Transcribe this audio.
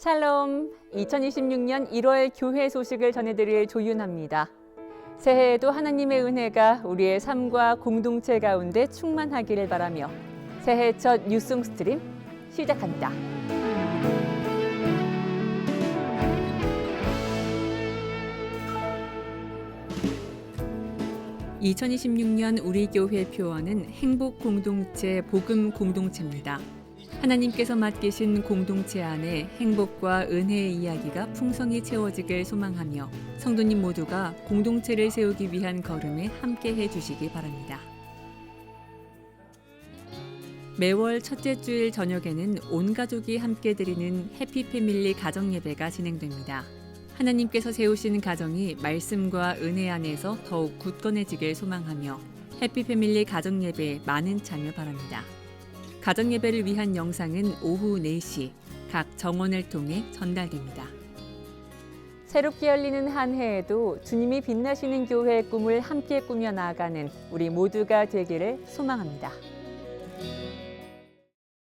샬롬. 2026년 1월 교회 소식을 전해드릴 조윤합니다. 새해에도 하나님의 은혜가 우리의 삶과 공동체 가운데 충만하기를 바라며 새해 첫 뉴송 스트림 시작합니다. (2026년) 우리 교회 표어는 행복 공동체 복음 공동체입니다. 하나님께서 맡기신 공동체 안에 행복과 은혜의 이야기가 풍성히 채워지길 소망하며 성도님 모두가 공동체를 세우기 위한 걸음에 함께 해 주시기 바랍니다. 매월 첫째 주일 저녁에는 온 가족이 함께 드리는 해피 패밀리 가정 예배가 진행됩니다. 하나님께서 세우신 가정이 말씀과 은혜 안에서 더욱 굳건해지길 소망하며 해피 패밀리 가정 예배에 많은 참여 바랍니다. 가정 예배를 위한 영상은 오후 4시 각 정원을 통해 전달됩니다. 새롭게 열리는 한 해에도 주님이 빛나시는 교회의 꿈을 함께 꾸며 나아가는 우리 모두가 되기를 소망합니다.